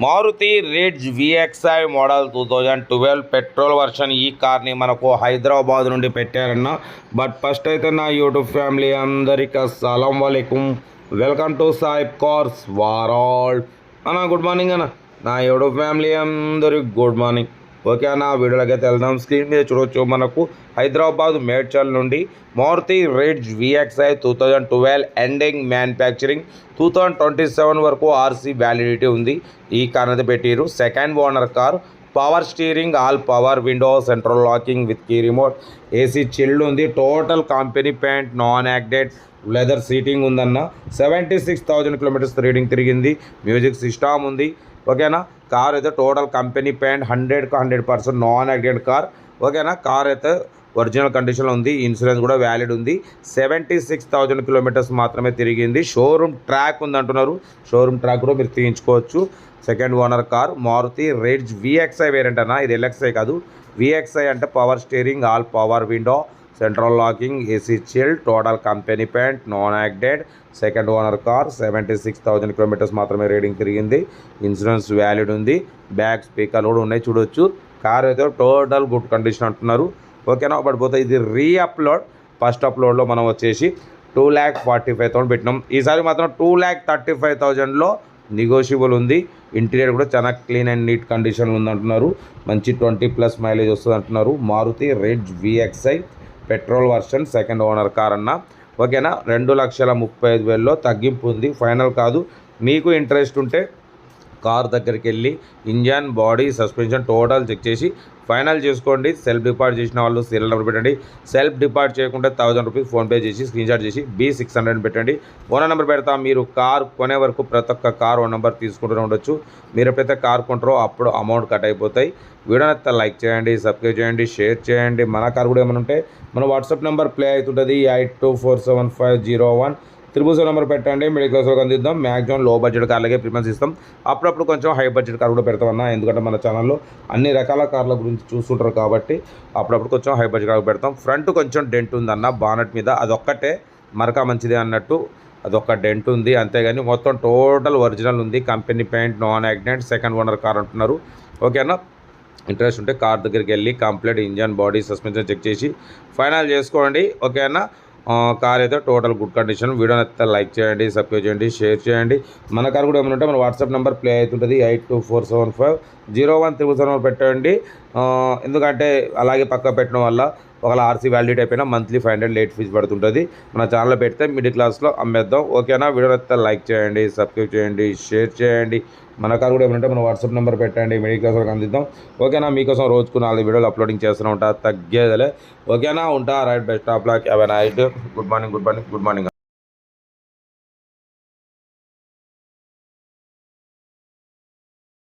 Maruti Ritz VXI model two thousand twelve petrol version. ఈ కార్ని మనకు హైదరాబాద్ నుండి పెట్టారన్న. బట్ ఫస్ట్ అయితే నా యూట్యూబ్ ఫ్యామిలీ అందరికీ అస్సలం వలైకుం. వెల్కమ్ టు సాయిబ్ కార్స్ వారాల్. అన్న గుడ్ మార్నింగ్ అన్న. నా యూట్యూబ్ ఫ్యామిలీ అందరికి గుడ్ మార్నింగ్. ఓకే అన్న వీడియోలోకి వెళ్దాం. స్క్రీన్ మీద చూడొచ్చు మనకు హైదరాబాద్ మేడ్చల్ నుండి Maruti Ritz VXI two thousand twelve ending manufacturing two thousand twenty seven వరకు ఆర్సీ వ్యాలిడిటీ ఉంది. ఈ కార్ అయితే పెట్టిరు. Second owner car power steering all power window central locking with key remote AC chilled ఉంది. టోటల్ కంపెనీ ప్యాంట్ నాన్ యాక్డెడ్ leather seating ఉందన్న. Seventy six thousand kilometres reading తిరిగింది. Music system ఉంది. ఓకేనా? కార్ అయితే టోటల్ కంపెనీ ప్యాంట్ హండ్రెడ్కి hundred percent non accident car ఓకేనా? Car అయితే ఒరిజినల్ కండిషన్లో ఉంది ఇన్సూరెన్స్ కూడా వ్యాలిడ్ ఉంది. సెవెంటీ సిక్స్ థౌజండ్ కిలోమీటర్స్ మాత్రమే తిరిగింది. షోరూమ్ ట్రాక్ ఉంది అంటున్నారు. షోరూమ్ ట్రాక్ కూడా మీరు తీయించుకోవచ్చు. Second owner car Maruti Ritz VXI variant అన్న. ఇది ఎల్ఎక్స్ఐ కాదు. విఎక్స్ఐ అంటే power steering all power window central locking AC chill total company paint non యాక్డెడ్ second owner car seventy six thousand kilometres మాత్రమే reading తిరిగింది. Insurance valid ఉంది. Back స్పీకర్లు కూడా ఉన్నాయి చూడొచ్చు. కార్ అయితే టోటల్ గుడ్ కండిషన్ అంటున్నారు. ఓకేనా బట్ పోతే ఇది రీ అప్లోడ్ ఫస్ట్ అప్లోడ్లో మనం వచ్చేసి two lakh forty five thousand పెట్టినాం. ఈసారి మాత్రం టూ ల్యాక్ థర్టీ ఫైవ్ థౌజండ్లో నెగోషియబుల్ ఉంది. ఇంటీరియర్ కూడా చాలా క్లీన్ అండ్ నీట్ కండిషన్లో ఉంది అంటున్నారు మంచి ట్వంటీ ప్లస్ మైలేజ్ వస్తుంది అంటున్నారు Maruti Ritz VXI petrol version second owner car అన్న. ఓకేనా? రెండు లక్షల ముప్పై ఐదు వేలలో తగ్గింపు ఉంది. ఫైనల్ కాదు. మీకు ఇంట్రెస్ట్ ఉంటే కార్ దగ్గరికి వెళ్ళి engine body suspension total check చేసి ఫైనల్ చేసుకోండి. సెల్ఫ్ డిపార్ట్ చేసిన వాళ్ళు సీరియల్ నెంబర్ పెట్టండి. సెల్ఫ్ డిపార్ట్ చేయకుండా థౌసండ్ రూపీస్ ఫోన్పే చేసి స్క్రీన్ షాట్ చేసి బీ సిక్స్ హండ్రెడ్ పెట్టండి. ఓనర్ నెంబర్ పెడతా మీరు కార్ కొనే వరకు ప్రతి ఒక్క కార్ ఓన్ నెంబర్ తీసుకుంటూనే ఉండొచ్చు. మీరు ఎప్పుడైతే కార్ కొంటారో అప్పుడు అమౌంట్ కట్ అయిపోతాయి. వీడియోని లైక్ చేయండి సబ్స్క్రైబ్ చేయండి షేర్ చేయండి. మన కార్ కూడా ఏమైనా ఉంటే మన వాట్సాప్ నెంబర్ ప్లే అవుతుంటుంది. Eight two four seven five zero one. Triple number పెట్టండి మిడిల్ క్లాస్ వాళ్ళకి అందిద్దాం. మ్యాక్సిమం లో బడ్జెట్ కార్లకే ప్రిఫరెన్స్ ఇస్తాం. అప్పుడప్పుడు కొంచెం హై బడ్జెట్ కార్ కూడా పెడతామన్నా. ఎందుకంటే మన ఛానల్లో అన్ని రకాల కార్ల గురించి చూస్తుంటారు కాబట్టి అప్పుడప్పుడు కొంచెం హై బడ్జెట్ కార్ పెడతాం. ఫ్రంట్ కొంచెం డెంట్ ఉందన్న బానట్ మీద అదొక్కటే మరక మంచిది అన్నట్టు అదొక డెంట్ ఉంది. అంతేగాని మొత్తం టోటల్ ఒరిజినల్ ఉంది. Company paint non accident second owner car అంటున్నారు ఓకేనా ఇంట్రెస్ట్ ఉంటే కార్ దగ్గరికి వెళ్ళి complete engine body suspension check చేసి ఫైనల్ చేసుకోండి. ఓకేనా కార్ అయితే టోటల్ గుడ్ కండిషన్ వీడియోని అయితే లైక్ చేయండి సబ్స్క్రైబ్ చేయండి షేర్ చేయండి. మన కార్ కూడా ఏమైనా ఉంటే మన వాట్సాప్ నెంబర్ ప్లే అవుతుంటుంది eight two four seven five zero one triple seven పెట్టండి. ఎందుకంటే అలాగే పక్క పెట్టడం వల్ల ఒకవేళ ఆర్సీ వ్యాలిడేట్ అయిపోయినా monthly five hundred late fee పడుతుంటుంది. మన ఛానల్లో పెడితే మిడిల్ క్లాస్లో అమ్మేద్దాం. ఓకేనా వీడియో నచ్చితే లైక్ చేయండి సబ్స్క్రైబ్ చేయండి షేర్ చేయండి. మన కార్ కూడా ఏమంటే మన వాట్సాప్ నెంబర్ పెట్టండి మిడిల్ క్లాస్ వాళ్ళకి అందిద్దాం. ఓకేనా మీకోసం రోజుకు నాలుగు వీడియోలు అప్లోడింగ్ చేస్తూనే ఉంటా. తగ్గేదలే. ఓకేనా ఉంటా. Right best of luck have night good morning good morning good morning